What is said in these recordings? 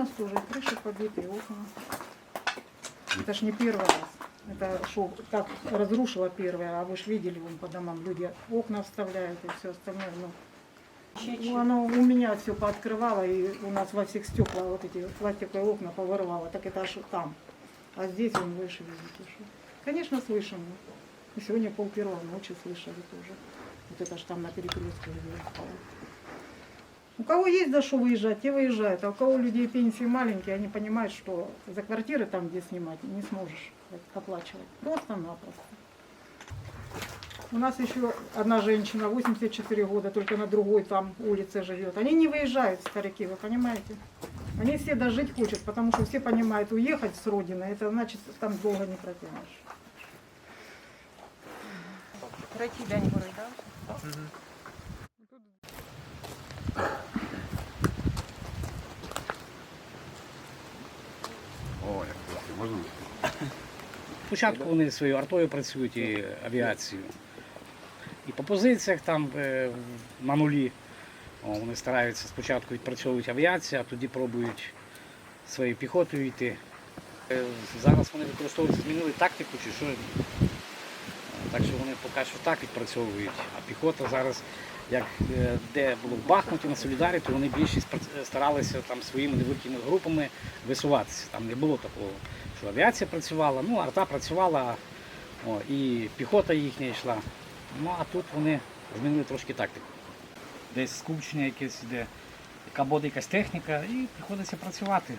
нас тоже и крыши побиты, и окна. Это ж не первый раз. Это шо, так разрушило первое, а вы ж видели вон по домам, люди окна вставляют и все остальное. Ну, ну, оно у меня все пооткрывало, и у нас во всех стекла вот эти пластиковые окна повырывало. Так это аж там. А здесь он выше везде. Конечно, слышим. сегодня пол первого ночи слышали тоже. Вот это ж там на перекрестке упало. У кого есть за что выезжать, те выезжают. А у кого людей пенсии маленькие, они понимают, что за квартиры там, где снимать, не сможешь оплачивать. Просто-напросто. У нас еще одна женщина, 84 года, только на другой там улице живет. Они не выезжают, старики, вы понимаете? Они все дожить хотят, потому что все понимают, уехать с родины, это значит, там долго не протянешь. Третій день горить, так? Спочатку вони своєю артою працюють і авіацією. І по позиціях там е, на нулі вони стараються спочатку відпрацьовують авіацію, а тоді пробують своєю піхотою йти. Е, Зараз вони використовують, змінили тактику чи що. Так що вони поки що так відпрацьовують. А піхота зараз, як е, де було в Бахмуті на Солідарі, то вони більшість старалися там своїми невеликими групами висуватися. Там не було такого, що авіація працювала, ну арта працювала, о, і піхота їхня йшла. Ну а тут вони змінили трошки тактику. Десь скупчення якесь йде, яка буде якась техніка, і приходиться працювати.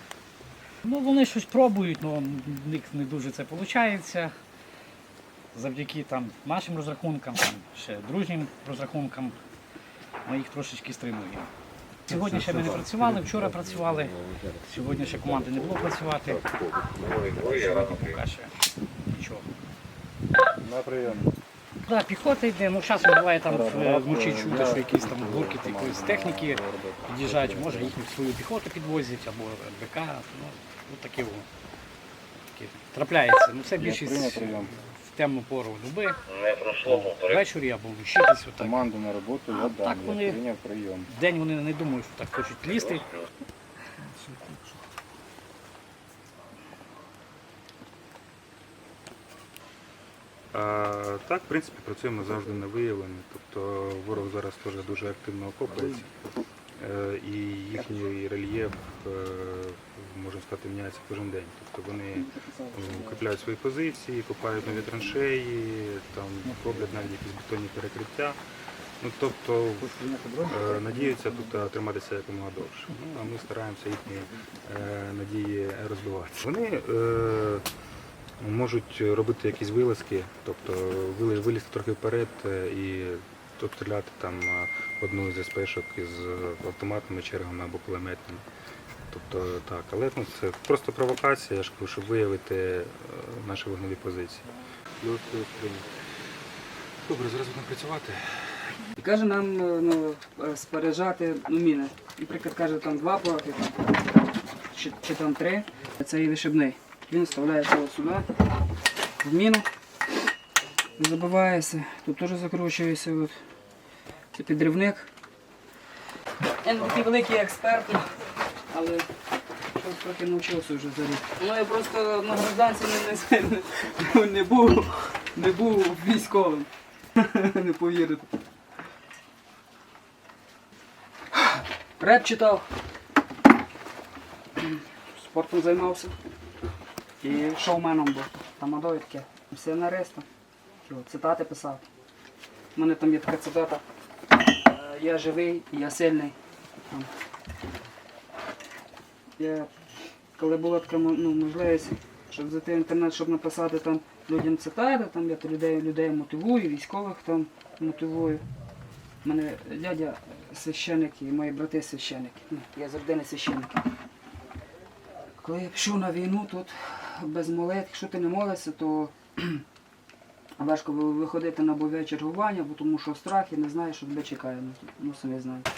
Ну, вони щось пробують, але в них не дуже це виходить. Завдяки там, нашим розрахункам, там, ще дружнім розрахункам, ми їх трошечки стримуємо. Сьогодні ще ми не працювали, вчора працювали, сьогодні ще команди не було працювати. Сьогодні поки ще нічого. На прийом. Так, піхота йде, ну часом буває там е, вночі чути, що якісь там гуркіт якоїсь техніки під'їжджають, може їхню свою піхоту підвозять або РБК, ну, таке воно. Трапляється. Ну це більшість. В темну пору доби, ввечері або десь отак. Команду на роботу я дам, Так вони- я прийняв прийом. Вдень вони не думають, що так хочуть лізти. А, так, в принципі, працюємо завжди на виявлення. Тобто ворог зараз теж дуже активно окопується. Е, І їхній рельєф, е, сказати, міняється кожен день. Тобто вони укріпляють свої позиції, копають нові траншеї, там роблять навіть якісь бетонні перекриття. Ну, тобто е, надіються тут е, триматися якомога довше. Ну, а ми стараємося їхні е, надії розбивати. Вони можуть робити якісь вилазки, тобто вилізти трохи вперед і обстріляти там одну з спешок із автоматними чергами або кулеметними. Тобто так, але ну, це просто провокація, я ж кажу, щоб виявити е, наші вогневі позиції. Плюс, плюс. Добре, зараз будемо працювати. І каже нам е, ну, е, споряджати ну, міни. Наприклад, каже, там два там, чи, чи там три. Це і вишибний. Він вставляє його сюди, в міну, забивається, тут теж закручується. От. Це підривник. Не такий великий експерт, але щось трохи навчився вже за рік. Ну я просто на гражданці не, не, не, був, не був військовим. Не повірите. Реп читав. Спортом займався. І шоуменом був. Тамадою таке. Сценаристом. Цитати писав. У мене там є така цитата. Е, Я живий, я сильний. Я, коли була така ну, можливість, щоб зайти в інтернет, щоб написати там людям цитати, там я людей, людей мотивую, військових там мотивую. У мене дядя священик і мої брати священики. Ну, я завжди не священик. Коли я пішов на війну, тут без молитв, якщо ти не молишся, то важко виходити на бойове чергування, бо тому що страх і не знаєш, що тебе чекає. Ну, Ну, самі знаєте.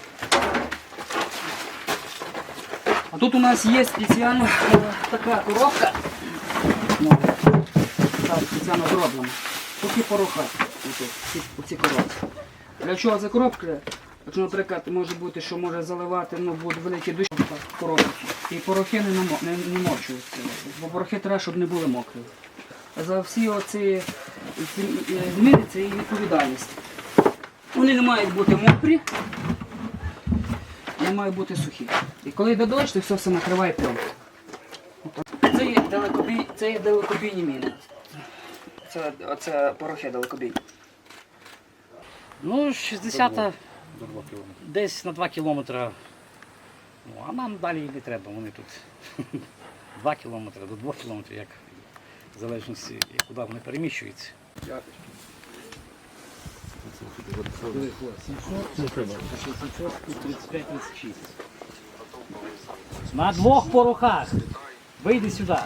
А тут у нас є спеціальна е, така коробка. Ну, так, спеціально зроблена. Отут, ці- Оці коробки. Для чого за коробка? Якщо, наприклад, може бути, що може заливати, ну, будуть великі душі, коробки. і порохи не, мочуються. Бо порохи треба, щоб не були мокрі. За всі оці ці, е, зміни це і відповідальність. Вони не мають бути мокрі, вони мають бути сухі. І коли йде дощ, то все все накриває пленкою. Це є далекобій, це є далекобійні міни. Це, це порохи далекобійні. Ну, 60 До 2 кілометри. десь на 2 кілометри. Ну, а нам далі і не треба. Вони тут 2 кілометри до 2 кілометрів, як в залежності, куди вони переміщуються. 35-36. На двох порохах. Вийди сюди.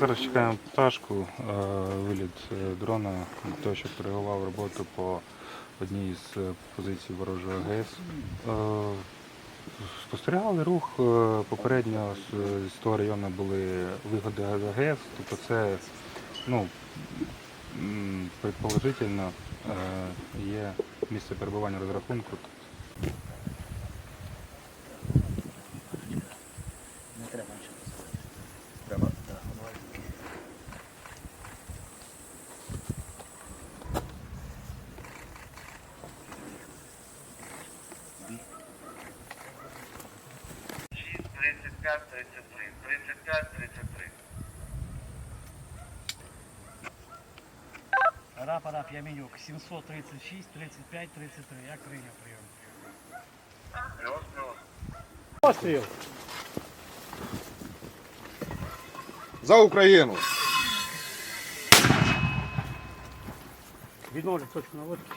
Зараз чекаємо пташку, е, виліт е, дрона для того, коригував роботу по одній з е, позицій ворожого ГЕС. Спостерігали рух попередньо з, того району були вигоди ГЕС, тобто це ну, предположительно е, є місце перебування розрахунку. Не треба нічого. Рап, рап, Яменюк, 736, 35, 33. Як прийняв прийом? Постріл! За Україну! Відновлю точку наводки.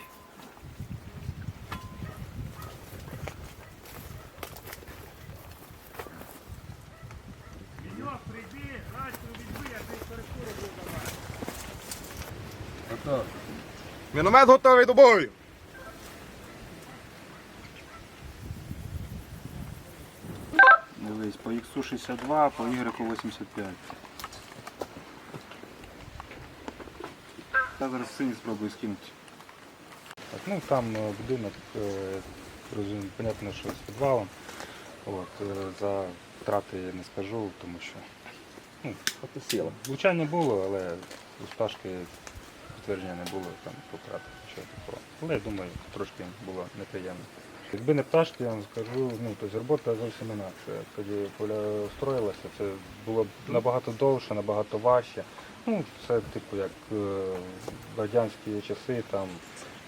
Міномет готовий до бою! Дивись, по Іксу 62, по Y 85. Я зараз сині спробую скинути. Так, ну там е, будинок, е, розумію, понятно, що з підвалом. От, е, за втрати я не скажу, тому що ну, влучання було, але у пташки підтвердження не було там по нічого такого. Але я думаю, трошки було неприємно. Якби не пташки, я вам скажу, ну тобто робота зовсім інакше. Тоді поля строїлася, це було набагато довше, набагато важче. Ну, це типу як е, в радянські часи там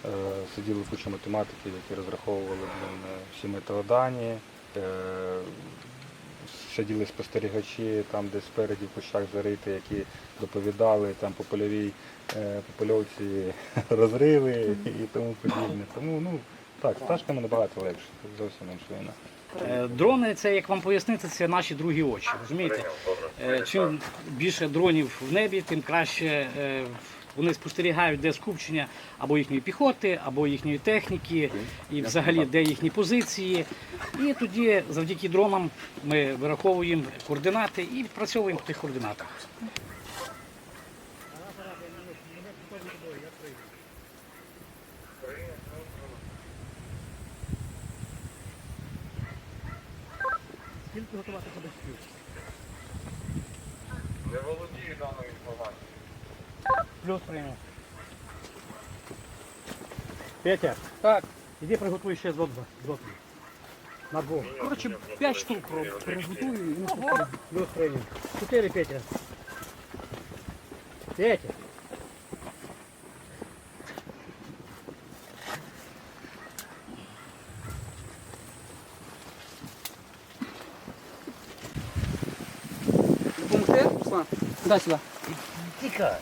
е, сиділи куча математиків, які розраховували е, всі метеодані, е, сиділи спостерігачі, там десь спереді в кущах зарити, які доповідали там по польовій е, розриви і тому подібне. Тому ну так, з пташками набагато легше, зовсім інша війна. Е, Дрони, це як вам пояснити, це наші другі очі. Розумієте? Е, Чим більше дронів в небі, тим краще вони спостерігають, де скупчення або їхньої піхоти, або їхньої техніки, і взагалі де їхні позиції. І тоді завдяки дронам ми вираховуємо координати і відпрацьовуємо по тих координатах. Скільки готувати? Не володію даною. Плюс прийняв. Петя, Так, іди приготуй ще зо два. зо три. На двох. коротше, 5 штук приготую і наступне. Плюс прийняв. Чотири, Петя. Петя. Допомогти, Руслан? Дай сюди. Тікай.